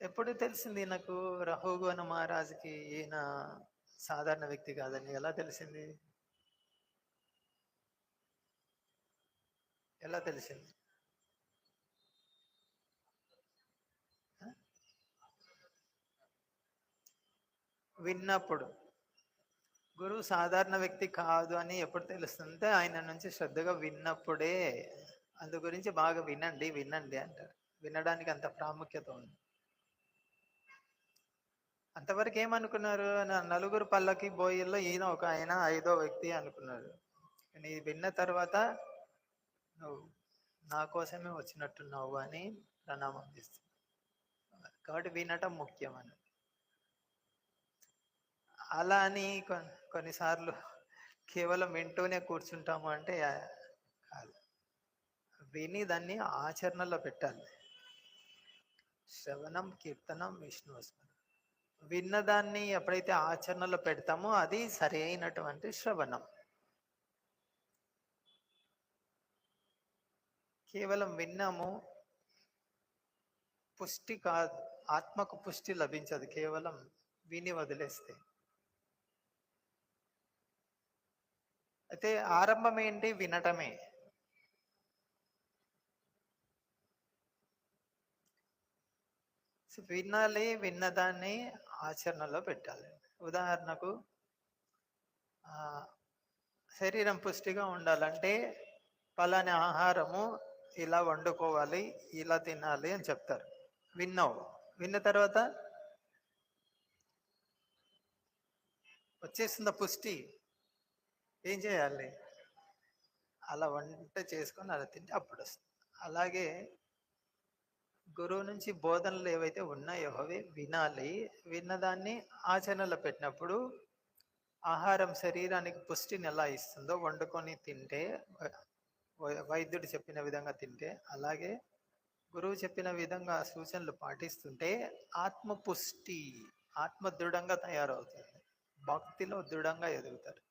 ఎప్పుడు తెలిసింది నాకు రహోగోన మహారాజుకి ఈయన సాధారణ వ్యక్తి కాదని? ఎలా తెలిసింది? ఎలా తెలిసింది? విన్నప్పుడు. గురువు సాధారణ వ్యక్తి కాదు అని ఎప్పుడు తెలుస్తుందంటే ఆయన నుంచి శ్రద్ధగా విన్నప్పుడే. అందు గురించి బాగా వినండి వినండి అంటారు. వినడానికి అంత ప్రాముఖ్యత ఉంది. అంతవరకు ఏమనుకున్నారు? నలుగురు పల్లకి బోయిల్లో ఈయన ఒక ఆయన ఐదో వ్యక్తి అనుకున్నారు కానీ విన్న తర్వాత నువ్వు నా కోసమే వచ్చినట్టున్నావు అని ప్రణామం చేస్తున్నావు కాబట్టి వినటం ముఖ్యం అని. అలా అని కొన్నిసార్లు కేవలం వింటూనే కూర్చుంటాము అంటే కాదు. విని దాన్ని ఆచరణలో పెట్టాలి. శ్రవణం కీర్తనం విష్ణు స్మరణ విన్నదాన్ని ఎప్పుడైతే ఆచరణలో పెడతామో అది సరి అయినటువంటి శ్రవణం. కేవలం విన్నాము పుష్టి కాదు ఆత్మకు పుష్టి లభించదు కేవలం విని వదిలేస్తే. అయితే ఆరంభం ఏంటి వినటమే. వినాలి విన్నదాన్ని ఆచరణలో పెట్టాలి ఉదాహరణకు శరీరం పుష్టిగా ఉండాలంటే పలాని ఆహారము ఇలా వండుకోవాలి ఇలా తినాలి అని చెప్తారు. విన్నావు? విన్న తర్వాత వచ్చేసిందా పుష్టి ఏం చేయాలి? అలా వంట చేసుకొని అలా తింటే అప్పుడు వస్తుంది. అలాగే గురువు నుంచి బోధనలు ఏవైతే ఉన్నాయో అవి వినాలి. విన్నదాన్ని ఆచరణలో పెట్టినప్పుడు ఆహారం శరీరానికి పుష్టిని ఎలా ఇస్తుందో వండుకొని తింటే వై- వైద్యుడు చెప్పిన విధంగా తింటే అలాగే గురువు చెప్పిన విధంగా సూచనలు పాటిస్తుంటే ఆత్మ పుష్టి ఆత్మ దృఢంగా తయారవుతుంది. భక్తిలో దృఢంగా ఎదుగుతారు.